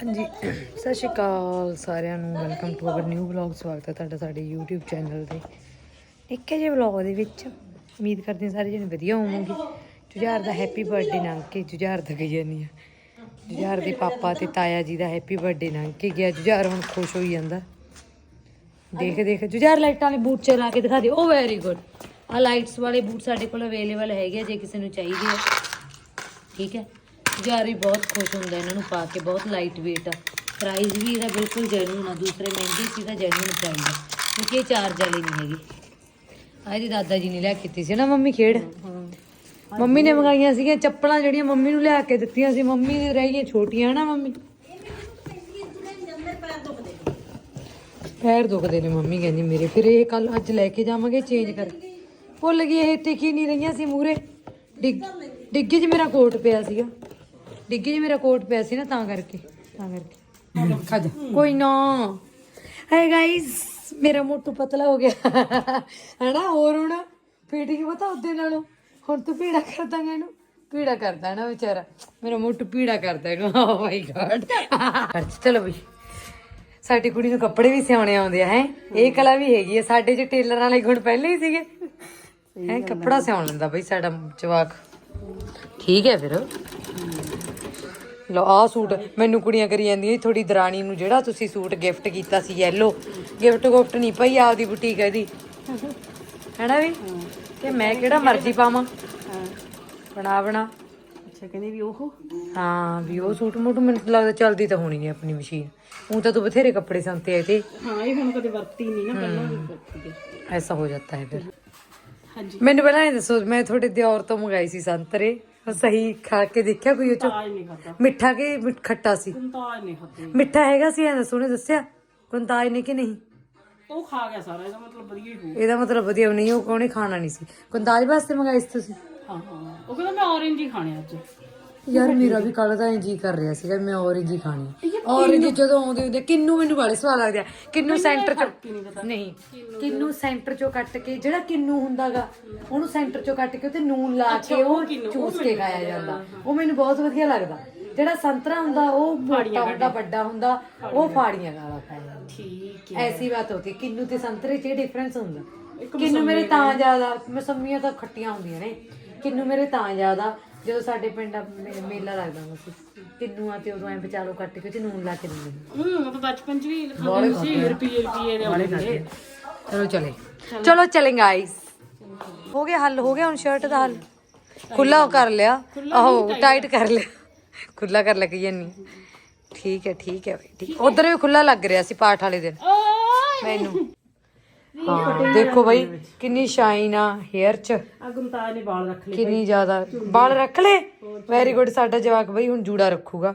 ਹਾਂਜੀ, ਸਤਿ ਸ਼੍ਰੀ ਅਕਾਲ ਸਾਰਿਆਂ ਨੂੰ welcome to our new vlog ਸਵਾਗਤ ਹੈ ਤੁਹਾਡਾ ਸਾਡੇ YouTube ਚੈਨਲ ਤੇ। ਨਿੱਕੇ ਜਿਹੇ ਵਲੌਗ ਦੇ ਵਿੱਚ ਉਮੀਦ ਕਰਦੇ ਹਾਂ ਸਾਰੇ ਜਣੇ ਵਧੀਆ ਹੋਵੋਗੇ। ਜੁਝਾਰ ਦਾ ਹੈਪੀ ਬਰਥਡੇ ਲੰਘ ਕੇ ਜੁਝਾਰ ਦਾ ਗਈ ਜਾਨੀ ਜੁਝਾਰ ਦੇ ਪਾਪਾ ਤੇ ਤਾਇਆ ਜੀ ਦਾ ਹੈਪੀ ਬਰਥਡੇ ਲੰਘ ਕੇ ਗਿਆ, ਜੁਝਾਰ ਹੁਣ ਖੁਸ਼ ਹੋਈ ਜਾਂਦਾ। ਦੇਖ ਦੇਖ, ਜੁਝਾਰ ਲਾਈਟਾਂ ਵਾਲੇ ਬੂਟ ਚਲਾ ਕੇ ਦਿਖਾ ਦਿਓ, ਉਹ ਵੈਰੀ ਗੁੱਡ ਆ ਲਾਈਟਸ ਵਾਲੇ ਬੂਟ ਸਾਡੇ ਕੋਲ ਅਵੇਲੇਬਲ ਹੈਗੇ ਆ, ਜੇ ਕਿਸੇ ਨੂੰ ਚਾਹੀਦੇ ਆ। ਠੀਕ ਹੈ? ਜੁਝਾਰ ਵੀ ਬਹੁਤ ਖੁਸ਼ ਹੁੰਦਾ ਇਹਨਾਂ ਨੂੰ ਪਾ ਕੇ ਬਹੁਤ ਲਾਈਟ weight ਆ। ਪ੍ਰਾਈਸ ਵੀ ਇਹਦਾ ਬਿਲਕੁਲ ਜੈਨੂਨ ਆ ਦੂਸਰੇ ਮਹਿੰਗੇ ਸੀ ਤਾਂ ਜੈਨੂਨ ਪ੍ਰਾਈਸ ਆ। ਕਿਉਂਕਿ ਇਹ ਚਾਰਜ ਵਾਲੀ ਨਹੀਂ ਹੈਗੀ। ਆਹ ਇਹਦੀ ਦਾਦਾ ਜੀ ਨੇ ਲਿਆ ਕੇ ਦਿੱਤੀ ਸੀ ਨਾ ਮੰਮੀ ਖੇਡ। ਮੰਮੀ ਨੇ ਮੰਗਾਈਆਂ ਸੀਗੀਆਂ ਚੱਪਲਾਂ ਜਿਹੜੀਆਂ ਮੰਮੀ ਨੂੰ ਲਿਆ ਕੇ ਦਿੱਤੀਆਂ ਸੀ। ਮੰਮੀ ਦੇ ਰਹਿ ਗਈਆਂ ਛੋਟੀਆਂ ਨਾ ਮੰਮੀ। ਪੈਰ ਦੁਖਦੇ ਨੇ। ਮੰਮੀ ਕਹਿੰਦੀ ਮੇਰੇ। ਫਿਰ ਇਹ ਕੱਲ ਅੱਜ ਲੈ ਕੇ ਜਾਵਾਂਗੇ ਚੇਂਜ ਕਰ। ਭੁੱਲ ਗਈ ਇਹ ਟਿਕੀ ਨਹੀਂ ਰਹੀਆਂ ਸੀ ਮੂਰੇ ਡਿੱਗ ਡਿੱਗੇ 'ਚ ਮੇਰਾ ਕੋਟ ਪਿਆ ਸੀਗਾ। ਡਿੱਗੇ 'ਚ ਮੇਰਾ ਕੋਟ ਪਿਆ ਸੀ ਨਾ ਤਾਂ ਕਰਕੇ ਤਾਂ ਕਰਕੇ। ਖਾ ਜਾ। ਕੋਈ ਨਾ। ਹੈ ਗਾਇਸ ਮੇਰਾ ਮੋਟੂ ਪਤਲਾ ਹੋ ਗਿਆ। ਹੈਨਾ ਹੋਰ ਹੁਣ? ਫੀਟਿੰਗ ਪਤਾ ਉਹਦੇ ਨਾਲੋਂ? ਹੁਣ ਤੂੰ ਪੀੜਾ ਕਰਦਾਂਗਾ ਇਹਨੂੰ? ਪੀੜਾ ਕਰਦਾ ਨਾ ਵਿਚਾਰਾ। ਮੇਰਾ ਮੋਟੂ ਪੀੜਾ ਕਰਦਾ ਇਹਨੂੰ ਓ ਮਾਈ ਗॉड ਚਲੋ ਵੀ ਸਾਡੀ ਕੁੜੀ ਨੂੰ ਕੱਪੜੇ ਵੀ ਸਿਉਣੇ ਆਉਂਦੇ ਆ ਹੈ? ਇਹ ਕਲਾ ਵੀ ਹੈਗੀ ਆ। ਸਾਡੇ ਚ ਟੇਲਰ ਵਾਲੇ ਗੁਣ ਪਹਿਲੇ ਹੀ ਸੀਗੇ। ਹੈ ਕੱਪੜਾ ਸਿਉਣ ਲੈਂਦਾ ਬਈ ਸਾਡਾ ਜਵਾਕ। ਠੀਕ ਹੈ ਫਿਰ। ਲੋ ਆ ਸੂਟ ਮੈਨੂੰ ਕੁੜੀਆਂ ਕਰੀ ਜਾਂਦੀਆਂ ਥੋੜੀ ਦਰਾਣੀ ਨੂੰ ਜਿਹੜਾ ਤੁਸੀਂ ਸੂਟ ਗਿਫਟ ਕੀਤਾ ਸੀ ਯੈਲੋ ਗਿਫਟ ਗਿਫਟ ਨਹੀਂ ਪਈ ਆਪਦੀ ਬੁਟੀਕ ਇਹਦੀ। ਹੈਨਾ ਵੀ? ਕਿ ਮੈਂ ਕਿਹੜਾ ਮਰਜ਼ੀ ਪਾਵਾਂ? ਬਣਾ ਬਣਾ ਅੱਛਾ ਕਹਿੰਦੇ ਵੀ ਉਹ? ਹਾਂ ਵੀ ਉਹ ਸੂਟ ਮੂਟ ਮੈਨੂੰ ਲੱਗਦਾ ਚੱਲਦੀ ਤਾਂ ਹੋਣੀ ਨਹੀਂ ਆਪਣੀ ਮਸ਼ੀਨ। ਉਹ ਤਾਂ ਤੂੰ ਬਥੇਰੇ ਕੱਪੜੇ ਸੰਤੇ ਆਏ ਤੇ ਹਾਂ ਇਹ ਹੁਣ ਕਦੇ ਵਰਤੀ ਨਹੀਂ ਨਾ ਪਹਿਲਾਂ ਵੀ ਵਰਤੀ ਐਸਾ ਹੋ ਜਾਂਦਾ ਹੈ ਫਿਰ। ਹਾਂਜੀ। ਮੈਨੂੰ ਪਹਿਲਾਂ ਇਹ ਦੱਸੋ ਮੈਂ ਤੁਹਾਡੇ ਦਿਓਰ ਤੋਂ ਮੰਗਾਈ ਸੀ ਸੰਤਰੇ। ਸਹੀ ਖਾ ਕੇ ਦੇਖਿਆ ਕੋਈ ਉਹ ਚ? ਤਾਜ ਨਹੀਂ ਖਾਦਾ ਮਿੱਠਾ ਕਿ ਮਿੱਠ- ਖੱਟਾ ਸੀ? ਤਾਜ ਨਹੀਂ ਖਾਦੇ ਮਿੱਠਾ ਹੈਗਾ ਸੀ ਐਂ ਦੱਸੋ ਨੇ ਦੱਸਿਆ? ਕੁੰਤਾਜ ਨੇ ਕਿ ਨਹੀਂ? ਉਹ ਖਾ ਗਿਆ ਸਾਰਾ ਇਹਦਾ ਮਤਲਬ ਵਧੀਆ ਹੀ ਹੋ ਇਹਦਾ ਮਤਲਬ ਵਧੀਆ ਨਹੀਂ ਉਹ ਕੋਣੇ ਖਾਣਾ ਨਹੀਂ ਸੀ। ਕੁੰਤਾਜ ਵਾਸਤੇ ਮੰਗਾਈ ਸੀ ਤੁਸੀਂ? ਹਾਂ ਹਾਂ। ਉਹ ਕਹਿੰਦਾ ਮੈਂ orange ਹੀ ਖਾਣੇ ਅੱਜ। ਯਾਰ ਮੇਰਾ ਵੀ ਕੱਲ ਦਾ ਜੀ ਕਰ ਰਿਹਾ ਸੀਗਾ ਮੈਂ ਔਰੇਂਜ ਹੀ ਖਾਣੀ ਔਰੇਂਜ ਜਦੋਂ ਆਉਂਦੇ ਹੁੰਦੇ ਕਿੰਨੂ ਮੈਨੂੰ ਬੜੇ ਸਵਾਦ ਲੱਗਦੇ ਆ। ਕਿੰਨੂ ਸੈਂਟਰ ਚ ਨਹੀਂ ਕਿੰਨੂ ਸੈਂਟਰ ਚੋਂ ਕੱਟ ਕੇ ਜਿਹੜਾ ਕਿੰਨੂ ਹੁੰਦਾਗਾ ਉਹਨੂੰ ਸੈਂਟਰ ਚੋਂ ਕੱਟ ਕੇ ਉੱਤੇ ਨੂਨ ਲਾ ਕੇ ਉਹ ਚੂਸ ਕੇ ਖਾਇਆ ਜਾਂਦਾ। ਉਹ ਮੈਨੂੰ ਬਹੁਤ ਵਧੀਆ ਲੱਗਦਾ। ਜਿਹੜਾ ਸੰਤਰਾ ਹੁੰਦਾ ਉਹ ਮੋਟਾ ਹੁੰਦਾ ਵੱਡਾ ਹੁੰਦਾ ਉਹ ਫਾੜੀਆਂ। ਵਾਲਾ ਖਾਇਆ ਠੀਕ ਐਸੀ ਬਾਤ ਹੋਤੀ ਕਿੰਨੂ ਤੇ ਸੰਤਰੇ 'ਚ ਡਿਫਰੈਂਸ ਹੁੰਦਾ। ਕਿੰਨੂ ਮੇਰੇ ਤਾਂ ਜ਼ਿਆਦਾ ਮਸੰਮੀਆਂ ਤਾਂ ਖੱਟੀਆਂ ਹੁੰਦੀਆਂ ਨੇ। ਕਿੰਨੂ ਮੇਰੇ ਤਾਂ ਜ਼ਿਆਦਾ ਜਦੋਂ ਸਾਡੇ ਪਿੰਡ ਮੇ- ਮੇਲਾ ਲੱਗਦਾ ਹੁੰਦਾ ਸੀ। ਕਿੰਨੂਆਂ ਤੇ ਉਦੋਂ ਐ ਵਿਚਾਲੋ ਕੱਟ ਕੇ ਉਹ 'ਚ ਨੂਨ ਲਾ ਕੇ ਦਿੰਦੇ ਹੂੰ ਉਹ ਤਾਂ ਬਚਪਨ ਚ ਵੀ ਖਾਂਦੇ ਸੀ ਰੁਪਏ ਰੁਪਏ ਦੇ ਆਉਂਦੇ ਨੇ ਚਲੋ ਚਲੇ। ਚਲੋ। ਚਲੇ ਗਾਇਸ ਹੋ ਗਿਆ ਹੱਲ ਹੋ ਗਿਆ ਹੁਣ ਸ਼ਰਟ ਦਾ ਹੱਲ। ਖੁੱਲਾ ਕਰ ਲਿਆ। ਆਹੋ ਟਾਈਟ ਕਰ ਲਿਆ। ਖੁੱਲਾ ਕਰ ਲੱਗੀ ਜਾਨੀ ਠੀਕ ਹੈ ਠੀਕ ਹੈ ਬਈ। ਠੀਕ ਉਧਰ ਵੀ ਖੁੱਲਾ ਲੱਗ ਰਿਹਾ ਸੀ ਪਾਠ ਵਾਲੇ ਦਿਨ। ਮੈਨੂੰ। ਹਾਂ ਦੇਖੋ ਬਈ ਕਿੰਨੀ ਸ਼ਾਈਨ ਆ ਹੇਅਰ ਚ। ਆ ਗੁੰਤਾਜ ਨੇ ਵਾਲ ਰੱਖ ਲਏ ਕਿੰਨੀ ਜ਼ਿਆਦਾ। ਬਾਲ ਰੱਖ ਲੈ ਵੈਰੀ ਗੁੱਡ ਸਾਡਾ ਜਵਾਕ ਬਈ ਹੁਣ ਜੂੜਾ ਰੱਖੂਗਾ।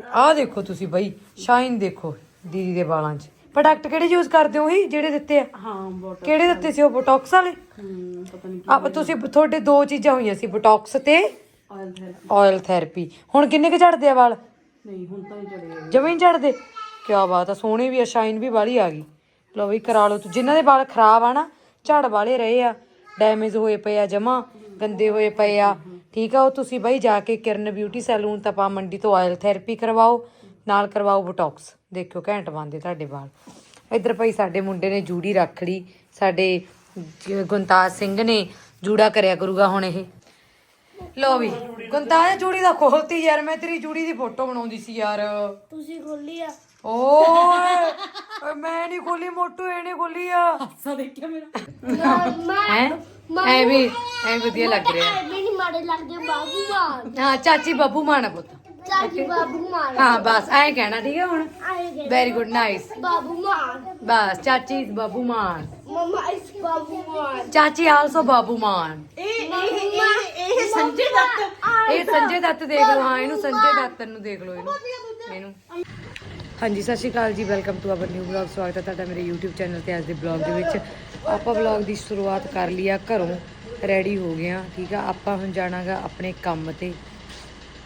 ਤੇ ਆਹ ਦੇਖੋ ਤੁਸੀਂ ਬਈ ਸ਼ਾਈਨ ਦੇਖੋ ਦੀਦੀ ਦੇ ਵਾਲਾਂ 'ਚ। ਪ੍ਰੋਡਕਟ ਕਿਹੜੇ ਯੂਜ਼ ਕਰਦੇ ਹੋ ਹੀ ਜਿਹੜੇ ਦਿੱਤੇ ਆ? ਹਾਂ ਕਿਹੜੇ ਦਿੱਤੇ ਸੀ ਉਹ ਬੋਟੌਕਸ ਵਾਲੇ? ਹੂੰ ਪਤਾ ਨਹੀਂ ਆ ਤੁਸੀਂ ਤੁਹਾਡੇ ਦੋ ਚੀਜ਼ਾਂ ਹੋਈਆਂ ਸੀ ਬੋਟੌਕਸ ਤੇ ਆਇਲ ਥੈਰੇਪੀ ਹੁਣ ਕਿੰਨੇ ਕੁ ਝੜਦੇ ਆ ਵਾਲ? ਨਹੀਂ ਹੁਣ ਤਾਂ ਨਹੀਂ ਚੜੇ ਜਮੇ ਹੀ ਝੜਦੇ? ਕੀ ਬਾਤ ਆ ਸੋਹਣੇ ਵੀ ਆ ਸ਼ਾਈਨ ਵੀ ਵਾਲੀ ਆ ਗਈ। ਲਓ ਵੀ ਕਰਾ ਲਓ। ਜਿਨ੍ਹਾਂ ਦੇ ਵਾਲ ਖਰਾਬ ਆ ਨਾ, ਝੜ ਵਾਲੇ ਰਹੇ ਆ। ਡੈਮੇਜ ਹੋਏ ਪਏ ਆ, ਜਮਾ ਗੰਦੇ ਹੋਏ ਪਏ ਆ। ਠੀਕ ਆ, ਉਹ ਤੁਸੀਂ ਬਾਈ ਜਾ ਕੇ ਕਿਰਨ ਬਿਊਟੀ ਸੈਲੂਨ ਤਪਾ ਮੰਡੀ ਤੋਂ ਆਇਲ ਥੈਰੇਪੀ ਕਰਵਾਓ, ਨਾਲ ਕਰਵਾਓ ਬੋਟੌਕਸ ਦੇਖਿਓ, ਘੈਂਟ ਬੰਦੇ ਤੁਹਾਡੇ ਵਾਲ। ਇੱਧਰ ਭਾਈ ਸਾਡੇ ਮੁੰਡੇ ਨੇ ਜੂੜੀ ਰੱਖ ਲਈ। ਸਾਡੇ ਜ- ਗੁੰਤਾਜ ਸਿੰਘ ਨੇ ਜੂੜਾ ਕਰਿਆ ਕਰੂਗਾ ਹੁਣ ਇਹ। ਲੋ ਵੀ, ਗੁੰਤਾਜ ਜੂੜੀ ਦਾ ਖੋਲਤੀ ਯਾਰ, ਮੈਂ ਤੇਰੀ ਜੂੜੀ ਦੀ ਫੋਟੋ ਬਣਾਉਂਦੀ ਸੀ ਯਾਰ। ਤੁਸੀਂ ਖੋਲੀ ਆ। ਓਏ ਓਏ ਮੈਂ ਨਹੀਂ ਖੋਲੀ ਮੋਟੂ ਇਹਨੇ ਖੋਲੀ ਆ। ਸਾ ਦੇਖਿਆ ਮੇਰਾ। ਹੈ? ਐ ਵੀ ਐ ਵਧੀਆ ਲੱਗ ਰਿਹਾ। ਨਹੀਂ ਮਾੜੇ ਲੱਗਦੇ ਬਾਬੂ ਮਾਨ। ਹਾਂ ਚਾਚੀ ਬੱਬੂ ਮਾਣਾ ਪੁੱਤ। ਚਾਚੀ ਬਾਬੂ ਮਾਨ। ਹਾਂ ਬਸ ਐ ਕਹਿਣਾ ਠੀਕ ਹੈ ਹੁਣ? ਆਏ ਗਏ very good nice Babbu Maan. ਬਸ ਚਾਚੀ is ਬੱਬੂ ਮਾਨ। ਮਮਾ ਇਸ ਬਾਬੂ ਮਾਨ। ਚਾਚੀ ਆਲਸੋ ਬਾਬੂ ਮਾਨ। ਇਹ ਇਹ ਇਹ ਇਹ ਸੰਜੇ ਦੱਤ। ਇਹ ਸੰਜੇ ਦੱਤ ਦੇਖ ਲਓ ਹਾਂ ਇਹਨੂੰ ਸੰਜੇ ਦੱਤ ਨੂੰ ਦੇਖ ਲਓ ਇਹਨੂੰ। ਇਹਨੂੰ। ਹਾਂਜੀ, ਸਤਿ ਸ਼੍ਰੀ ਅਕਾਲ ਜੀ, welcome to our new blog ਸਵਾਗਤ ਹੈ ਤੁਹਾਡਾ ਮੇਰੇ YouTube ਚੈਨਲ ਤੇ ਅੱਜ ਦੇ ਬਲੌਗ ਦੇ ਵਿੱਚ। ਆਪਾਂ ਬਲੌਗ ਦੀ ਸ਼ੁਰੂਆਤ ਕਰ ਲਈ ਆ, ਘਰੋਂ ਰੈਡੀ ਹੋ ਗਏ ਆ, ਠੀਕ ਆ? ਆਪਾਂ ਹੁਣ ਜਾਣਾਗਾ ਆਪਣੇ ਕੰਮ ਤੇ।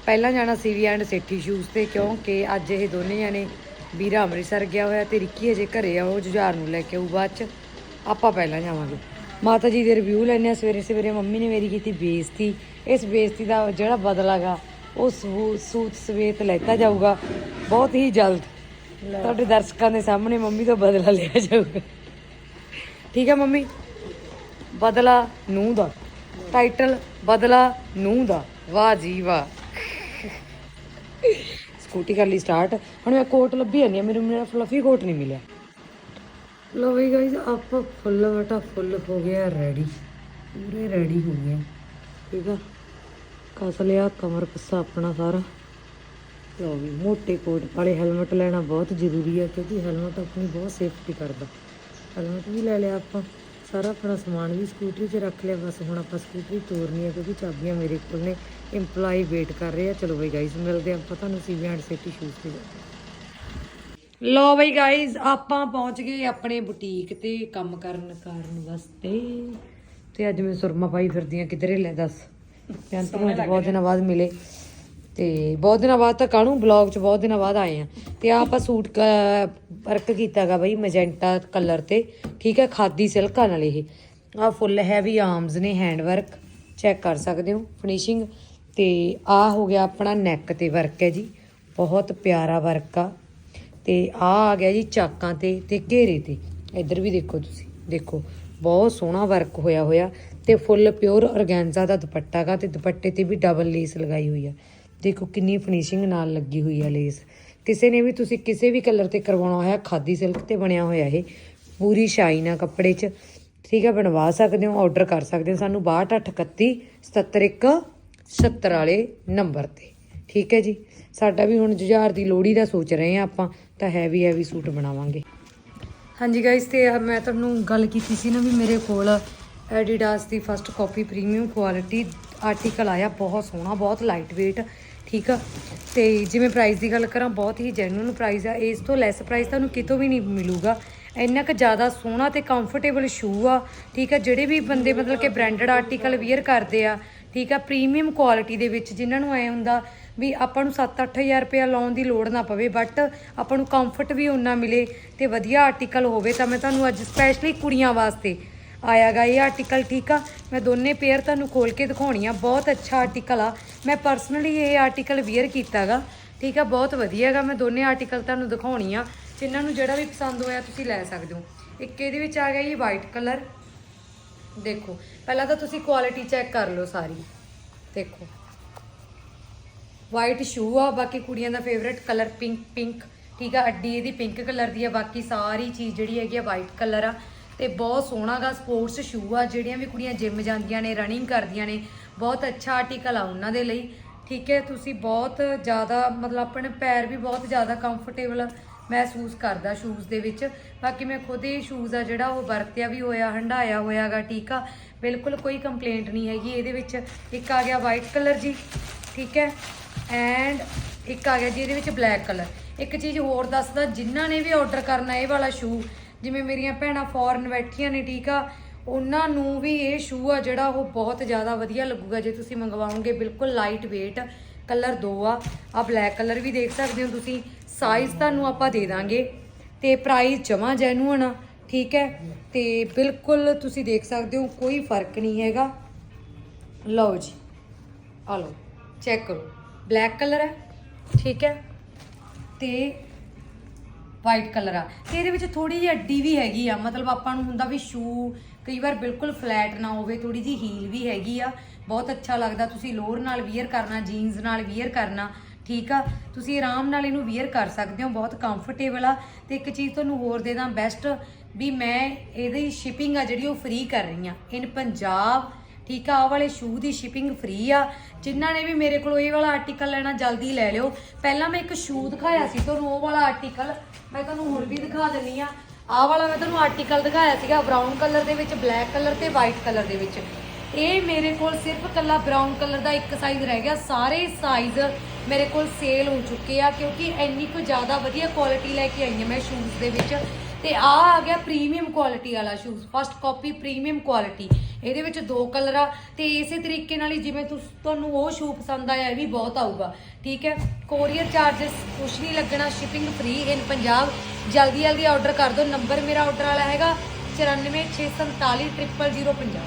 ਪਹਿਲਾਂ ਜਾਣਾ ਸੀ ਵੀ ਐਂਡ ਸੇਠੀ ਸ਼ੂਜ਼ ਤੇ, ਕਿਉਂਕਿ ਅੱਜ ਇਹ ਦੋਨੇ ਜਾਣੇ ਵੀਰਾ ਅੰਮ੍ਰਿਤਸਰ ਗਿਆ ਹੋਇਆ ਤੇ ਰਿੱਕੀ ਅਜੇ ਘਰੇ ਆ, ਉਹ ਜੁਝਾਰ ਨੂੰ ਲੈ ਕੇ ਆਊ ਬਾਅਦ ਚ। ਆਪਾਂ ਪਹਿਲਾਂ ਜਾਵਾਂਗੇ। ਮਾਤਾ ਜੀ ਦੇ ਰਿਵਿਊ ਲੈਣੇ ਆ, ਸਵੇਰੇ ਸਵੇਰੇ ਮੰਮੀ ਨੇ ਮੇਰੀ ਕੀਤੀ ਬੇਇੱਜ਼ਤੀ। ਇਸ ਬੇਇੱਜ਼ਤੀ ਦਾ ਜਿਹੜਾ ਬਦਲਾਗਾ ਉਹ ਸੂ- ਸੂਤ ਸਵੇਤ ਲੈਤਾ ਜਾਊਗਾ। ਬਹੁਤ ਹੀ ਜਲਦ। ਤੁਹਾਡੇ ਦਰਸ਼ਕਾਂ ਦੇ ਸਾਹਮਣੇ ਮੰਮੀ ਤੋਂ ਬਦਲਾ ਲਿਆ ਜਾਊਗਾ। ਠੀਕ ਹੈ ਮੰਮੀ? ਬਦਲਾ ਨੂੰ ਦਾ। ਟਾਈਟਲ, ਬਦਲਾ ਨੂੰ ਦਾ। ਵਾਹ ਜੀ ਵਾਹ। ਸਕੂਟੀ ਕਰ ਲਈ ਸਟਾਰਟ ਹੁਣ ਮੈਂ ਕੋਟ ਲੱਭੀ ਜਾਂਦੀ ਆ ਮੈਨੂੰ ਮੇਰਾ ਫਲਫੀ ਕੋਟ ਨਹੀਂ ਮਿਲਿਆ। ਲੋ ਵੀ ਗਾਇਸ ਆਪਾਂ ਫੁੱਲ ਵਟਾ ਫੁੱਲ ਹੋ ਗਿਆ ਰੈਡੀ ਪੂਰੇ ਰੈਡੀ ਹੋ ਗਏ। ਠੀਕ ਆ। ਕਸ ਲਿਆ, ਕਮਰ ਕੱਸਾ ਆਪਣਾ ਸਾਰਾ। ਲੋ ਵੀ ਮੋਟੇ ਕੋਟ ਵਾਲੇ ਹੈਲਮਟ ਲੈਣਾ ਬਹੁਤ ਜ਼ਰੂਰੀ ਹੈ ਕਿਉਂਕਿ ਹੈਲਮਟ ਆਪਣੀ ਬਹੁਤ ਸੇਫਟੀ ਕਰਦਾ। ਹੈਲਮਟ ਵੀ ਲੈ ਲਿਆ ਆਪਾਂ। ਸਾਰਾ ਆਪਣਾ ਸਮਾਨ ਵੀ ਸਕੂਟਰੀ 'ਚ ਰੱਖ ਲਿਆ। ਬਸ ਹੁਣ ਆਪਾਂ ਸਕੂਟਰੀ ਤੋਰਨੀ ਹੈ ਕਿਉਂਕਿ ਚਾਬੀਆਂ ਮੇਰੇ ਕੋਲ ਨੇ। EMPLOYE ਵੇਟ ਕਰ ਰਹੇ ਆ। ਚਲੋ ਬਈ ਗਾਇਸ ਮਿਲਦੇ ਆਪਾਂ ਤੁਹਾਨੂੰ ਸੀਵੀ ਐਂਡ ਸੇਫਟੀ ਸ਼ੂਜ਼ ਤੇ ਲੋ ਬਈ ਗਾਇਸ ਆਪਾਂ ਪਹੁੰਚ ਗਏ ਆਪਣੇ ਬੁਟੀਕ ਤੇ ਕੰਮ ਕਰਨ ਕਰਨ ਵਾਸਤੇ। ਤੇ ਅੱਜ ਮੈਂ ਸੁਰਮਾ ਪਾਈ ਫਿਰਦੀ ਆ ਕਿਧਰੇ ਲੈ ਦੱਸ? ਅੱਜ ਬਹੁਤ ਦਿਨਾਂ ਬਾਅਦ ਮਿਲੇ। ਤੇ ਬਹੁਤ ਦਿਨਾਂ ਬਾਅਦ ਤਾਂ ਕਾਹਨੂੰ ਬਲੌਗ 'ਚ ਬਹੁਤ ਦਿਨਾਂ ਬਾਅਦ ਆਏ ਆ। ਤੇ ਆ ਆਪਾਂ ਸੂਟ ਵਰਕ ਕੀਤਾਗਾ ਬਈ ਮੈਜੈਂਟਾ ਕਲਰ ਤੇ। ਠੀਕ ਹੈ, ਖਾਦੀ ਸਿਲਕਾਂ ਨਾਲ ਇਹ। ਆ ਫੁੱਲ ਹੈਵੀ ਆਰਮਸ ਨੇ ਹੈਂਡ ਵਰਕ ਚੈੱਕ ਕਰ ਸਕਦੇ ਹੋ ਫਿਨਿਸ਼ਿੰਗ ਤੇ ਆ ਹੋ ਗਿਆ ਆਪਣਾ ਨੈਕ ਤੇ ਵਰਕ ਹੈ ਜੀ। ਬਹੁਤ ਪਿਆਰਾ ਵਰਕ ਆ। ਤੇ ਆ ਆ ਗਿਆ ਜੀ ਚਾਕਾਂ ਤੇ ਤੇ ਘੇਰੇ ਤੇ। ਇੱਧਰ ਵੀ ਦੇਖੋ ਤੁਸੀਂ, ਦੇਖੋ। ਬਹੁਤ ਸੋਹਣਾ ਵਰਕ ਹੋਇਆ ਹੋਇਆ। ਤੇ ਫੁੱਲ ਪਿਓਰ ਔਰਗੈਂਜ਼ਾ ਦਾ ਦੁਪੱਟਾ ਗਾ ਤੇ ਦੁਪੱਟੇ ਤੇ ਵੀ ਡਬਲ ਲੇਸ ਲਗਾਈ ਹੋਈ ਆ। ਦੇਖੋ ਕਿੰਨੀ ਫਿਨਿਸ਼ਿੰਗ ਨਾਲ ਲੱਗੀ ਹੋਈ ਆ ਲੇਸ ਕਿਸੇ ਨੇ ਵੀ ਤੁਸੀਂ ਕਿਸੇ ਵੀ ਕਲਰ ਤੇ ਕਰਵਾਉਣਾ ਹੋਇਆ, ਖਾਦੀ ਸਿਲਕ ਤੇ ਬਣਿਆ ਹੋਇਆ ਇਹ, ਪੂਰੀ ਸ਼ਾਈਨ ਆ ਕੱਪੜੇ 'ਚ। ਠੀਕ ਹੈ ਬਣਵਾ ਸਕਦੇ ਹੋ ਆਰਡਰ ਕਰ ਸਕਦੇ ਹੋ। ਸਾਨੂੰ 6238 771 70 ਵਾਲੇ ਨੰਬਰ ਤੇ। ਠੀਕ ਹੈ ਜੀ? ਸਾਡਾ ਵੀ ਹੁਣ ਜੁਝਾਰ ਦੀ ਲੋੜੀ ਦਾ ਸੋਚ ਰਹੇ ਆ ਆਪਾਂ, ਤਾਂ ਹੈਵੀ ਹੈਵੀ ਸੂਟ ਬਣਾਵਾਂਗੇ। ਹਾਂਜੀ ਗਾਇਸ ਤੇ ਮੈਂ ਤੁਹਾਨੂੰ ਗੱਲ ਕੀਤੀ ਸੀ ਨਾ ਵੀ ਮੇਰੇ ਕੋਲ ਐਡੀਡਾਸ ਦੀ first copy premium quality article ਆਇਆ, ਬਹੁਤ ਸੋਹਣਾ, ਬਹੁਤ ਲਾਈਟ weight ਠੀਕ ਆ? ਤੇ ਜਿਵੇਂ ਪ੍ਰਾਈਸ ਦੀ ਗੱਲ ਕਰਾਂ, ਬਹੁਤ ਹੀ ਜੈਨੂਇਨ ਪ੍ਰਾਈਸ ਆ। ਇਸ ਤੋਂ ਲੈਸ ਪ੍ਰਾਈਸ ਤੁਹਾਨੂੰ ਕਿਤੋਂ ਵੀ ਨਹੀਂ ਮਿਲੂਗਾ। ਇੰਨਾ ਕੁ ਜ਼ਿਆਦਾ ਸੋਹਣਾ ਤੇ ਕੰਫਰਟੇਬਲ ਸ਼ੂ ਆ, ਠੀਕ ਆ? ਜਿਹੜੇ ਵੀ ਬੰਦੇ ਮਤਲਬ ਕਿ ਬ੍ਰਾਂਡਡ ਆਰਟੀਕਲ ਵੇਅਰ ਕਰਦੇ ਆ, ਠੀਕ ਆ? ਪ੍ਰੀਮੀਅਮ ਕੁਆਲਿਟੀ ਦੇ ਵਿੱਚ ਜਿਨ੍ਹਾਂ ਨੂੰ ਐ ਹੁੰਦਾ ਵੀ ਆਪਾਂ ਨੂੰ 7-8000 ਰੁਪਇਆ ਲਾਉਣ ਦੀ ਲੋੜ ਨਾ ਪਵੇ ਬਟ ਆਪਾਂ ਨੂੰ ਕੰਫਰਟ ਵੀ ਉਨਾ ਮਿਲੇ ਤੇ ਵਧੀਆ ਆਰਟੀਕਲ ਹੋਵੇ, ਤਾਂ ਮੈਂ ਤੁਹਾਨੂੰ ਅੱਜ ਸਪੈਸ਼ਲੀ ਕੁੜੀਆਂ ਵਾਸਤੇ ਆਇਆਗਾ, ਇਹ ਆਰਟੀਕਲ ਠੀਕ ਆ। ਮੈਂ ਦੋਨੇ ਪੇਅਰ ਤੁਹਾਨੂੰ ਖੋਲ ਕੇ ਦਿਖਾਉਣੀ ਆ। ਬਹੁਤ ਅੱਛਾ ਆਰਟੀਕਲ ਆ। ਮੈਂ ਪਰਸਨਲੀ ਇਹ ਆਰਟੀਕਲ ਵੇਅਰ ਕੀਤਾਗਾ। ਠੀਕ ਆ, ਬਹੁਤ ਵਧੀਆਗਾ। ਮੈਂ ਦੋਨੇ ਆਰਟੀਕਲ ਤੁਹਾਨੂੰ ਦਿਖਾਉਣੀ ਆ। ਜਿਨ੍ਹਾਂ ਨੂੰ ਜਿਹੜਾ ਵੀ ਪਸੰਦ ਹੋਇਆ ਤੁਸੀਂ ਲੈ ਸਕਦੇ ਹੋ। ਇੱਕ ਇਹਦੇ ਵਿੱਚ ਆ ਗਿਆ ਜੀ ਵਾਈਟ ਕਲਰ ਦੇਖੋ, ਪਹਿਲਾਂ ਤਾਂ ਤੁਸੀਂ ਕੁਆਲਿਟੀ ਚੈੱਕ ਕਰ ਲਓ ਸਾਰੀ। ਦੇਖੋ। ਵਾਈਟ ਸ਼ੂ ਆ, ਬਾਕੀ ਕੁੜੀਆਂ ਦਾ ਫੇਵਰੇਟ ਕਲਰ ਪਿੰਕ ਪਿੰਕ ਠੀਕ ਆ, ਅੱਡੀ ਇਹਦੀ ਪਿੰਕ ਕਲਰ ਦੀ ਆ। ਬਾਕੀ ਸਾਰੀ ਚੀਜ਼ ਜਿਹੜੀ ਹੈਗੀ ਆ ਵਾਈਟ ਕਲਰ ਆ। ਤੇ ਬਹੁਤ ਸੋਹਣਾ ਗਾ ਸਪੋਰਟਸ ਸ਼ੂ ਆ, ਜਿਹੜੀਆਂ ਵੀ ਕੁੜੀਆਂ ਜਿਮ ਜਾਂਦੀਆਂ ਨੇ ਰਨਿੰਗ ਕਰਦੀਆਂ ਨੇ, ਬਹੁਤ ਅੱਛਾ ਆਰਟੀਕਲ ਆ ਉਹਨਾਂ ਦੇ ਲਈ। ਠੀਕ ਹੈ, ਤੁਸੀਂ ਬਹੁਤ ਜ਼ਿਆਦਾ, ਮਤਲਬ ਆਪਣੇ ਪੈਰ ਵੀ ਬਹੁਤ ਜ਼ਿਆਦਾ ਕੰਫਰਟੇਬਲ ਮਹਿਸੂਸ ਕਰਦਾ ਸ਼ੂਜ਼ ਦੇ ਵਿੱਚ। ਬਾਕੀ ਮੈਂ ਖੁਦ ਇਹ ਸ਼ੂਜ਼ ਆ ਜਿਹੜਾ ਉਹ ਵਰਤਿਆ ਵੀ ਹੋਇਆ ਹੰਡਾਇਆ ਹੋਇਆਗਾ, ਠੀਕ ਆ। ਬਿਲਕੁਲ ਕੋਈ ਕੰਪਲੇਂਟ ਨਹੀਂ ਹੈਗੀ, ਇਹਦੇ ਵਿੱਚ ਇੱਕ ਆ ਗਿਆ ਵਾਈਟ ਕਲਰ ਜੀ, ਠੀਕ ਹੈ ਐਂਡ ਇੱਕ ਆ ਗਿਆ ਜੀ ਇਹਦੇ ਵਿੱਚ ਬਲੈਕ ਕਲਰ ਇੱਕ ਚੀਜ਼ ਹੋਰ ਦੱਸਦਾ, ਜਿਨ੍ਹਾਂ ਨੇ ਵੀ ਆਰਡਰ ਕਰਨਾ ਇਹ ਵਾਲਾ ਸ਼ੂ ਜਿਵੇਂ ਮੇਰੀਆਂ ਭੈਣਾਂ ਫੋਰਨ ਬੈਠੀਆਂ ਨੇ, ਠੀਕ ਆ, ਉਹਨਾਂ ਨੂੰ ਵੀ ਇਹ ਸ਼ੂ ਆ ਜਿਹੜਾ ਉਹ ਬਹੁਤ ਜ਼ਿਆਦਾ ਵਧੀਆ ਲੱਗੂਗਾ। ਜੇ ਤੁਸੀਂ ਮੰਗਵਾਓਗੇ, ਬਿਲਕੁਲ ਲਾਈਟ weight ਕਲਰ ਦੋ ਆ। ਆ ਬਲੈਕ ਕਲਰ ਵੀ ਦੇਖ ਸਕਦੇ ਹੋ ਤੁਸੀਂ। ਸਾਈਜ਼ ਤੁਹਾਨੂੰ ਆਪਾਂ ਦੇ ਦਾਂਗੇ। ਤੇ ਪ੍ਰਾਈਸ ਜਮਾ ਜੈਨੂਅਨ ਆ, ਠੀਕ ਹੈ। ਤੇ ਬਿਲਕੁਲ ਤੁਸੀਂ ਦੇਖ ਸਕਦੇ ਹੋ, ਕੋਈ ਫ਼ਰਕ ਨਹੀਂ ਹੈਗਾ। ਲਓ ਜੀ ਆ ਲਓ ਚੈੱਕ ਕਰੋ। ਬਲੈਕ ਕਲਰ ਹੈ, ਠੀਕ ਹੈ। ਤੇ ਵਾਈਟ ਕਲਰ ਆ। ਤੇ ਇਹਦੇ ਵਿੱਚ ਥੋੜੀ ਜਿਹੀ ਅੱਡੀ ਵੀ ਹੈਗੀ ਆ। ਮਤਲਬ ਆਪਾਂ ਨੂੰ ਹੁੰਦਾ ਵੀ ਸ਼ੂ ਕਈ ਵਾਰ ਬਿਲਕੁਲ ਫਲੈਟ ਨਾ ਹੋਵੇ ਥੋੜੀ ਜਿਹੀ ਹੀਲ ਵੀ ਹੈਗੀ ਆ। ਬਹੁਤ ਅੱਛਾ ਲੱਗਦਾ। ਤੁਸੀਂ ਲੋਅਰ ਨਾਲ ਵੀਅਰ ਕਰਨਾ ਜੀਨਸ ਨਾਲ ਵੀਅਰ ਕਰਨਾ, ਠੀਕ ਆ? ਤੁਸੀਂ ਆਰਾਮ ਨਾਲ ਇਹਨੂੰ ਵੀਅਰ ਕਰ ਸਕਦੇ ਹੋ। ਬਹੁਤ ਕੰਫਰਟੇਬਲ ਆ। ਤੇ ਇੱਕ ਚੀਜ਼ ਤੁਹਾਨੂੰ ਹੋਰ ਦੇ ਦਾਂ ਬੈਸਟ ਵੀ ਮੈਂ ਇਹਦੀ ਸ਼ਿਪਿੰਗ ਆ ਜਿਹੜੀ ਉਹ ਫ੍ਰੀ ਕਰ ਰਹੀ ਆ। ਇਨ ਪੰਜਾਬ ਠੀਕ ਆ, ਆਹ ਵਾਲੇ ਸ਼ੂ ਦੀ ਸ਼ਿਪਿੰਗ ਫ੍ਰੀ ਆ। ਜਿਨ੍ਹਾਂ ਨੇ ਵੀ ਮੇਰੇ ਕੋਲ ਇਹ ਵਾਲਾ ਆਰਟੀਕਲ ਲੈਣਾ, ਜਲਦੀ ਲੈ ਲਿਓ। ਪਹਿਲਾਂ ਮੈਂ ਇੱਕ ਸ਼ੂ ਦਿਖਾਇਆ ਸੀ ਤੁਹਾਨੂੰ, ਉਹ ਵਾਲਾ ਆਰਟੀਕਲ ਮੈਂ ਤੁਹਾਨੂੰ ਹੁਣ ਵੀ ਦਿਖਾ ਦਿੰਨੀ ਆ। ਆਹ ਵਾਲਾ ਮੈਂ ਤੁਹਾਨੂੰ ਆਰਟੀਕਲ ਦਿਖਾਇਆ ਸੀਗਾ ਬਰਾਊਨ ਕਲਰ ਦੇ ਵਿੱਚ ਬਲੈਕ ਕਲਰ ਤੇ ਵਾਈਟ ਕਲਰ ਦੇ ਵਿੱਚ। ਇਹ ਮੇਰੇ ਕੋਲ ਸਿਰਫ ਕੱਲਾ ਬਰਾਊਨ ਕਲਰ ਦਾ ਇੱਕ ਸਾਈਜ਼ ਰਹਿ ਗਿਆ। ਸਾਰੇ ਸਾਈਜ਼ ਮੇਰੇ ਕੋਲ ਸੇਲ ਹੋ ਚੁੱਕੇ ਆ, ਕਿਉਂਕਿ ਇੰਨੀ ਕੁ ਜ਼ਿਆਦਾ ਵਧੀਆ ਕੁਆਲਿਟੀ ਲੈ ਕੇ ਆਈ ਹਾਂ ਮੈਂ ਸ਼ੂਜ਼ ਦੇ ਵਿੱਚ। ਤੇ ਆ ਆ ਗਿਆ ਪ੍ਰੀਮੀਅਮ ਕੁਆਲਿਟੀ ਵਾਲਾ shoes first copy premium quality ਇਹਦੇ ਵਿੱਚ ਦੋ ਕਲਰ ਆ, ਤੇ ਇਸੇ ਤਰੀਕੇ ਨਾਲ ਹੀ ਜਿਵੇਂ ਤੁਸ, ਤੁਹਾਨੂੰ ਉਹ ਸ਼ੂ ਪਸੰਦ ਆਇਆ, ਇਹ ਵੀ ਬਹੁਤ ਆਊਗਾ। ਠੀਕ ਹੈ? ਕੋਰੀਅਰ ਚਾਰजेस ਕੁਛ ਨਹੀਂ ਲੱਗਣਾ ਸ਼ਿਪਿੰਗ ਫ੍ਰੀ ਇਨ ਪੰਜਾਬ, ਜਲਦੀ ਜਲਦੀ ਆਰਡਰ ਕਰ ਦਿਓ। ਨੰਬਰ ਮੇਰਾ ਆਰਡਰ ਵਾਲਾ ਹੈਗਾ 9464400050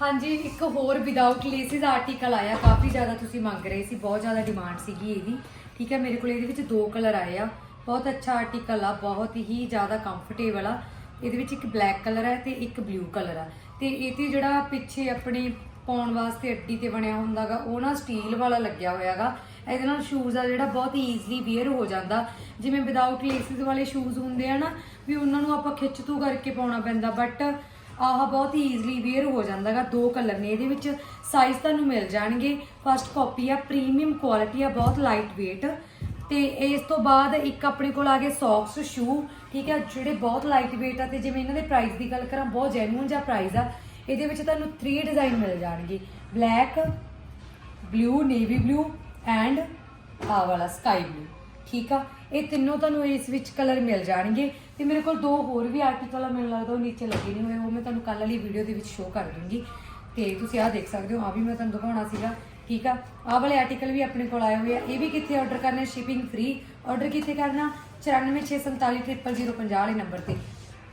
ਹਾਂਜੀ, ਇੱਕ ਹੋਰ ਵਿਦਆਊਟ ਲੇਸਿਸ ਆਰਟੀਕਲ ਆਇਆ, ਕਾਫੀ ਜ਼ਿਆਦਾ ਤੁਸੀਂ ਮੰਗ ਰਹੇ ਸੀ, ਬਹੁਤ ਜ਼ਿਆਦਾ ਡਿਮਾਂਡ ਸੀਗੀ ਇਹਦੀ। ਠੀਕ ਹੈ? ਮੇਰੇ ਕੋਲ ਇਹਦੇ ਵਿੱਚ ਦੋ ਕਲਰ ਆਏ ਆ। ਬਹੁਤ ਅੱਛਾ ਆਰਟੀਕਲ ਆ, ਬਹੁਤ ਹੀ ਜ਼ਿਆਦਾ ਕੰਫਰਟੇਬਲ ਆ। ਇਹਦੇ ਵਿੱਚ ਇੱਕ ਬਲੈਕ ਕਲਰ ਹੈ ਤੇ ਇੱਕ ਬਲੂ ਕਲਰ ਆ। ਤੇ ਇਹ ਤੇ ਜਿਹੜਾ ਪਿੱਛੇ ਆਪਣੇ ਪਾਉਣ ਵਾਸਤੇ ਅੱਡੀ ਤੇ ਬਣਿਆ ਹੁੰਦਾਗਾ, ਉਹ ਨਾ ਸਟੀਲ ਵਾਲਾ ਲੱਗਿਆ ਹੋਇਆਗਾ। ਇਹਦੇ ਨਾਲ ਸ਼ੂਜ਼ ਆ ਜਿਹੜਾ ਬਹੁਤ ਈਜ਼ੀਲੀ ਵੇਅਰ ਹੋ ਜਾਂਦਾ। ਜਿਵੇਂ ਵਿਦਆਊਟ ਲੇਸਿਸ ਵਾਲੇ ਸ਼ੂਜ਼ ਹੁੰਦੇ ਆ ਨਾ, ਵੀ ਉਹਨਾਂ ਨੂੰ ਆਪਾਂ ਖਿੱਚ ਤੂ ਕਰਕੇ ਪਾਉਣਾ ਪੈਂਦਾ ਬਟ ਆਹ ਬਹੁਤ ਹੀ ਈਜ਼ੀਲੀ ਵੇਅਰ ਹੋ ਜਾਂਦਾਗਾ, ਦੋ ਕਲਰ ਨੇ। ਇਹਦੇ ਵਿੱਚ ਸਾਈਜ਼ ਤੁਹਾਨੂੰ ਮਿਲ ਜਾਣਗੇ। ਫਸਟ ਕਾਪੀ ਆ ਪ੍ਰੀਮੀਅਮ ਕੁਆਲਿਟੀ ਆ, ਬਹੁਤ ਲਾਈਟ weight ਤੇ ਇਸ ਤੋਂ ਬਾਅਦ ਇੱਕ ਆਪਣੇ ਕੋਲ ਆ ਗਏ ਸੌਕਸ ਸ਼ੂ ਠੀਕ ਹੈ, ਜਿਹੜੇ ਬਹੁਤ ਲਾਈਟ weight ਆ ਤੇ ਜਿਵੇਂ ਇਹਨਾਂ ਦੇ ਪ੍ਰਾਈਸ ਦੀ ਗੱਲ ਕਰਾਂ, ਬਹੁਤ ਜੈਨੂਇਨ ਜਿਹਾ ਪ੍ਰਾਈਸ ਆ। ਇਹਦੇ ਵਿੱਚ ਤੁਹਾਨੂੰ 3 ਡਿਜ਼ਾਈਨ ਮਿਲ ਜਾਣਗੇ। Black blue navy blue and ਆ ਵਾਲਾ ਸਕਾਈ ਬਲੂ ਠੀਕ ਆ? ਇਹ ਤਿੰਨੋਂ ਤੁਹਾਨੂੰ ਇਸ ਵਿੱਚ ਕਲਰ ਮਿਲ ਜਾਣਗੇ। ਤੇ ਮੇਰੇ ਕੋਲ ਦੋ ਹੋਰ ਵੀ ਆਰਟੀਕਲ ਆ, ਮੈਨੂੰ ਲੱਗਦਾ ਉਹ ਨੀਚੇ ਲੱਗੇ ਨਹੀਂ ਹੋਏ, ਉਹ ਮੈਂ ਤੁਹਾਨੂੰ ਕੱਲ ਵਾਲੀ ਵੀਡੀਓ ਦੇ ਵਿੱਚ ਸ਼ੋਅ ਕਰ ਦੂੰਗੀ। ਤੇ ਤੁਸੀਂ ਆਹ ਦੇਖ ਸਕਦੇ ਹੋ ਆ ਵੀ ਮੈਂ ਤੁਹਾਨੂੰ ਦਿਖਾਉਣਾ ਸੀਗਾ। ਠੀਕ ਆ? ਆਹ ਵਾਲੇ ਆਰਟੀਕਲ ਵੀ ਆਪਣੇ ਕੋਲ ਆਏ ਹੋਏ ਆ। ਇਹ ਵੀ ਕਿੱਥੇ ਆਰਡਰ ਕਰਨਾ? ਸ਼ਿਪਿੰਗ ਫ੍ਰੀ ਆਰਡਰ ਕਿੱਥੇ ਕਰਨਾ? 9464400050 ਵਾਲੇ ਨੰਬਰ ਤੇ।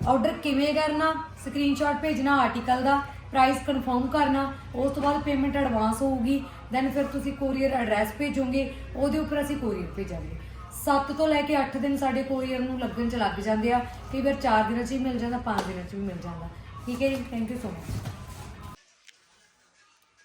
ਆਰਡਰ ਕਿਵੇਂ ਕਰਨਾ? ਸਕਰੀਨਸ਼ਾਟ ਭੇਜਣਾ ਆਰਟੀਕਲ ਦਾ। ਪ੍ਰਾਈਸ ਕਨਫਰਮ ਕਰਨਾ। ਉਸ ਤੋਂ ਬਾਅਦ ਪੇਮੈਂਟ ਐਡਵਾਂਸ ਹੋਊਗੀ। ਦੈਨ ਫਿਰ ਤੁਸੀਂ ਕੋਰੀਅਰ ਐਡਰੈਸ ਭੇਜੋਗੇ। ਉਹਦੇ ਉੱਪਰ ਅਸੀਂ ਕੋਰੀਅਰ ਭੇਜਾਂਗੇ। 7 ਤੋਂ ਲੈ ਕੇ 8 ਦਿਨ ਸਾਡੇ ਕੋਰੀਅਰ ਨੂੰ ਲੱਗਣ ਚ ਲੱਗ ਜਾਂਦੇ ਆ। ਕਈ ਵਾਰ 4 ਦਿਨਾਂ ਚ ਵੀ ਮਿਲ ਜਾਂਦਾ 5 ਦਿਨਾਂ ਚ ਵੀ ਮਿਲ ਜਾਂਦਾ। ਠੀਕ ਹੈ ਜੀ? ਥੈਂਕ ਯੂ ਸੋ ਮਚ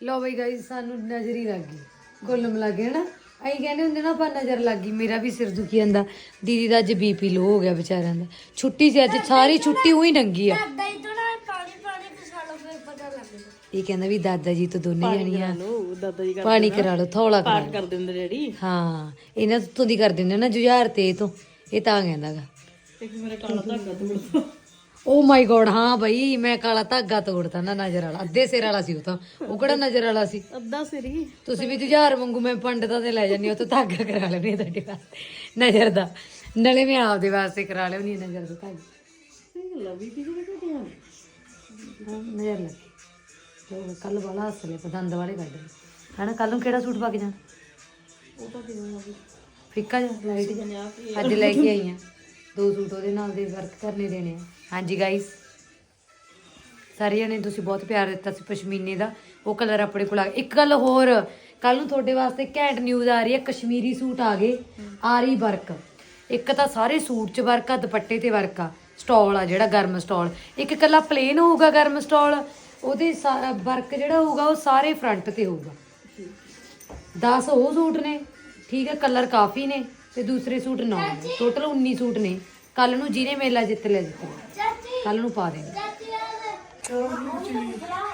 ਲੋ ਬਈ ਗਾਇਸ ਸਾਨੂੰ ਨਜ਼ਰ ਹੀ ਲੱਗ ਗਈ। ਗੋਲਮ ਲੱਗ ਗਿਆ ਨਾ ਅਸੀਂ ਕਹਿੰਦੇ ਹੁੰਦੇ ਨਾ ਆਪਾਂ ਨਜ਼ਰ ਲੱਗ ਗਈ ਮੇਰਾ ਵੀ ਸਿਰ ਦੁਖੀ ਜਾਂਦਾ। ਦੀਦੀ ਦਾ ਅੱਜ ਬੀਪੀ ਲੋ ਹੋ ਗਿਆ ਵਿਚਾਰਿਆਂ ਦਾ। ਛੁੱਟੀ ਸੀ ਅੱਜ ਸਾਰੀ ਛੁੱਟੀ ਉਹੀ ਨੰਗੀ ਆ। ਦਾਦਾ ਇਦੋਂ ਨਾ ਪਾਣੀ ਪਾਣੀ ਤੇ ਫਿਰ ਪਤਾ ਇਹ ਕਹਿੰਦਾ ਵੀ ਦਾਦਾ ਜੀ ਤੋਂ ਦੋਨੇ ਜਣੀਆਂ ਲੋ ਦਾਦਾ ਜੀ ਪਾਣੀ ਕਰਾ ਲਓ ਥੋੜਾ ਕਰਾ ਲਓ। ਕਰ ਦਿੰਦੇ ਡੈਡੀ। ਹਾਂ ਇਹਨਾਂ ਤੋਂ ਦੀ ਕਰ ਦਿੰਦੇ ਨਾ ਜੁਝਾਰ ਤੇ ਇਹ ਤੋਂ ਇਹ ਤਾਂ ਕਹਿੰਦਾਗਾ ਇੱਕ ਮੇਰਾ ਕਾਲਾ ਧਾਗਾ ਤੋੜ ਓ ਮਾਈ ਗੋਡ ਹਾਂ ਬਈ ਮੈਂ ਕਾਲਾ ਧਾਗਾ ਤੋੜਤਾ ਨਾ ਨਜ਼ਰ ਵਾਲਾ ਅੱਧੇ ਸਿਰ ਵਾਲਾ ਸੀ ਉਹ ਤਾਂ। ਉਹ ਕਿਹੜਾ ਨਜ਼ਰ ਵਾਲਾ ਸੀ? ਅੱਧਾ ਸਿਰੀ ਤੁਸੀਂ ਵੀ ਜੁਝਾਰ ਵਾਂਗੂ ਮੈਂ ਪੰਡਤਾਂ ਤੇ ਲੈ ਜਾਂਦੀ ਹਾਂ ਉਹ ਤੋਂ ਧਾਗਾ ਕਰਾ ਲੈਣੀ ਤੁਹਾਡੇ ਵਾਸਤੇ ਨਜ਼ਰ ਦਾ। ਨਲੇ ਮੈਂ ਆਪਦੇ ਵਾਸਤੇ ਕਰਾ ਹਾਂ ਨਜ਼ਰ ਦਾ ਧਾਗਾ। ਲਵੀ ਕੀ ਜਿਹੜੇ ਕੱਟਿਆ ਹਾਂ, ਨਜ਼ਰ ਲੱਗੀ ਕੱਲ ਵਾਲਾ ਹੱਸ ਪਤੰਦ ਵਾਲੇ ਕੱਢ ਹਨਾ ਕੱਲ ਨੂੰ ਕਿਹੜਾ ਸੂਟ ਪਾ ਕੇ ਜਾਣਾ? ਉਹ ਤਾਂ ਕਿਵੇਂ ਆ ਫਿੱਕਾ ਜਿਹਾ ਲਾਈਟ ਜਿਹਾ। ਅੱਜ ਲੈ ਕੇ ਆਈ ਆ ਦੋ ਸੂਟ ਉਹਦੇ ਨਾਲ ਦੇ ਵਰਕ ਕਰਨੇ ਦੇਣੇ ਆ। ਹਾਂਜੀ ਗਾਇਸ ਸਾਰੇ ਜਣੇ ਤੁਸੀਂ ਬਹੁਤ ਪਿਆਰ ਦਿੱਤਾ ਸੀ ਪਸ਼ਮੀਨੇ ਦਾ। ਉਹ ਕਲਰ ਆਪਣੇ ਕੋਲ ਆ ਗਿਆ ਇੱਕ ਗੱਲ ਹੋਰ ਕੱਲ ਨੂੰ ਤੁਹਾਡੇ ਵਾਸਤੇ ਘੈਂਟ ਨਿਊਜ਼ ਆ ਰਹੀ ਹੈ, ਕਸ਼ਮੀਰੀ ਸੂਟ ਆ ਗਏ। ਆਰੀ ਵਰਕ। ਇੱਕ ਤਾਂ ਸਾਰੇ ਸੂਟ 'ਚ ਵਰਕ ਆ, ਦੁਪੱਟੇ ਤੇ ਵਰਕ ਆ। ਸਟਾਲ ਆ ਜਿਹੜਾ, ਗਰਮ ਸਟਾਲ। ਇੱਕ ਇਕੱਲਾ ਪਲੇਨ ਹੋਊਗਾ ਗਰਮ ਸਟਾਲ। ਉਹਦੇ ਸਾਰਾ ਵਰਕ ਜਿਹੜਾ ਹੋਊਗਾ, ਉਹ ਸਾਰੇ ਫਰੰਟ ਤੇ ਹੋਊਗਾ। 10 ਉਹ ਸੂਟ ਨੇ। ਠੀਕ ਹੈ ਕਲਰ ਕਾਫੀ ਨੇ। ਤੇ ਦੂਸਰੇ ਸੂਟ 9 ਨੇ ਟੋਟਲ 19 ਸੂਟ ਨੇ ਕੱਲ ਨੂੰ ਜਿਹਨੇ ਮੇਲਾ ਜਿੱਤ ਲਿਆ ਜਿੱਤ ਲਿਆ ਚਾਚੀ ਕੱਲ ਨੂੰ ਪਾ ਦੇਣਾ ਚਾਚੀ ਆ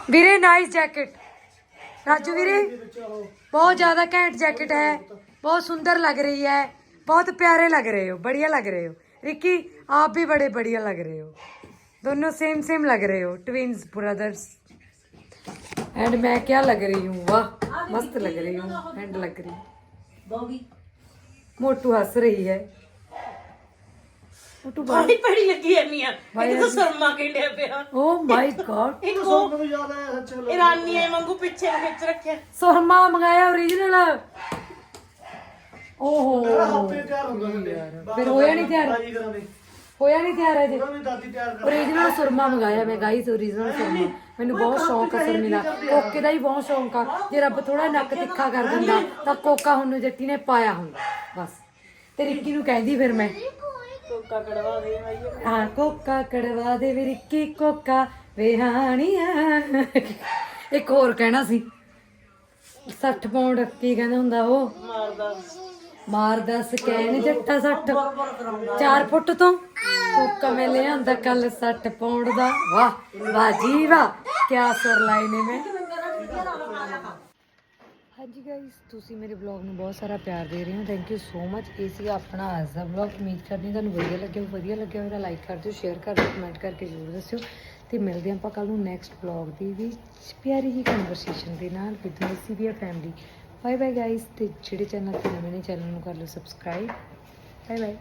ਵੀਰੇ ਨਾਈਸ ਜੈਕਟ ਰਾਜੂ ਵੀਰੇ ਬਹੁਤ ਜ਼ਿਆਦਾ ਘੈਂਟ ਜੈਕਟ ਹੈ ਬਹੁਤ ਸੁੰਦਰ लग रही है बहुत प्यारे लग रहे हो बढ़िया लग रहे हो रिकी आप भी बड़े बढ़िया लग रहे हो दोनों सेम सेम लग रहे हो ट्विंस ब्रदर्स एंड मैं क्या लग रही हूँ वाह मस्त लग रही हूँ एंड लग रही ਮੋਟੂ ਹੱਸ ਰਹੀ ਹੈ। ਮੋਟੂ ਬਾਈ ਬੜੀ ਬੜੀ ਲੱਗੀ ਐਨੀਆਂ ਇਹ ਤਾਂ ਸਰਮਾ ਕਹਿੰਦੇ ਪਿਆ। ਓ ਮਾਈ ਗॉड ਇੱਕ ਉਹ ਮੈਨੂੰ ਯਾਦ ਆਇਆ ਸੱਚ ਗੱਲ ਇਰਾਨੀਆਂ ਵਾਂਗੂ ਪਿੱਛੇ ਨੂੰ ਖਿੱਚ ਰੱਖਿਆ। ਸਰਮਾ ਮੰਗਾਇਆ origignal ਓਹੋ। ਫਿਰ ਹੋਇਆ ਨਹੀਂ ਤਿਆਰ। ਹੋਇਆ ਨਹੀਂ ਤਿਆਰ ਅਜੇ। ਓਰੀਜਨਲ ਸੁਰਮਾ ਮੰਗਾਇਆ ਮੈਂ ਗਾਈਸ ਓਰੀਜਨਲ ਸੁਰਮਾ। ਮੈਨੂੰ ਬਹੁਤ ਸ਼ੌਂਕ ਆ ਸੁਰਮੇ ਦਾ। ਕੋਕੇ ਦਾ ਹੀ ਬਹੁਤ ਸ਼ੌਂਕ ਆ। ਜੇ ਰੱਬ ਥੋੜਾ ਨੱਕ ਤਿੱਖਾ ਕਰ ਦਿੰਦਾ ਤਾਂ ਕੋਕਾ ਹੁਣ ਨੂੰ ਜੱਟੀ ਨੇ ਪਾਇਆ ਹੁੰਦਾ। ਬਸ। ਤੇ ਰਿੱਕੀ ਨੂੰ ਕਹਿੰਦੀ ਫਿਰ ਮੈਂ। ਕੋਕਾ ਕੜਵਾ ਦੇ ਭਾਈ ਹਾਂ ਕੋਕਾ ਕੜਵਾ ਦੇ ਵੀ ਰਿੱਕੀ ਕੋਕਾ ਵਿਹਾਣੀਆਂ ਇੱਕ ਹੋਰ ਕਹਿਣਾ ਸੀ। 60 ਪਾਉਂਡ ਕੀ ਕਹਿੰਦਾ ਹੁੰਦਾ ਉਹ? ਮਾਰਦਾ। ਮਾਰਦਾ ਸਕੈਨ ਜੱਟਾ 60 4 ਫੁੱਟ ਤੋਂ। ਕੋਕਾ ਮੈਂ ਲਿਆਂਦਾ ਕੱਲ 60 ਪਾਉਂਡ ਦਾ। ਵਾਹ ਵਾਹ ਜੀ ਵਾਹ। ਕਿਆ ਸੁਰ ਲਾਏ ਨੇ ਮੈਂ। ਹਾਂਜੀ ਗਾਇਸ ਤੁਸੀਂ ਮੇਰੇ ਵਲੌਗ ਨੂੰ ਬਹੁਤ ਸਾਰਾ ਪਿਆਰ ਦੇ ਰਹੇ ਹੋ। ਥੈਂਕ ਯੂ ਸੋ ਮਚ ਇਹ ਸੀ ਆਪਣਾ ਅੱਜ ਦਾ ਵਲੌਗ ਉਮੀਦ ਕਰਦੀ ਤੁਹਾਨੂੰ ਵਧੀਆ ਲੱਗਿਆ। ਵਧੀਆ ਲੱਗਿਆ ਹੋਵੇਗਾ ਲਾਈਕ ਕਰ ਦਿਓ ਸ਼ੇਅਰ ਕਰ ਦਿਓ ਕਮੈਂਟ ਕਰਕੇ ਜ਼ਰੂਰ ਦੱਸਿਓ। ਤੇ ਮਿਲਦੇ ਆਪਾਂ ਕੱਲ ਨੂੰ ਨੈਕਸਟ ਵਲੌਗ ਦੇ ਵਿੱਚ ਪਿਆਰੀ ਜੀ ਕਨਵਰਸੇਸ਼ਨ ਦੇ ਨਾਲ ਵਿਦ ਮਾਈ ਸੀਬੀਆ ਫੈਮਿਲੀ ਬਾਏ ਬਾਏ ਗਾਇਸ ਤੇ ਜਿਹੜੇ ਚੈਨਲ ਤੇ ਨਵੇਂ ਨੇ ਚੈਨਲ ਨੂੰ ਕਰ ਲਓ ਸਬਸਕ੍ਰਾਈਬ ਬਾਏ ਬਾਏ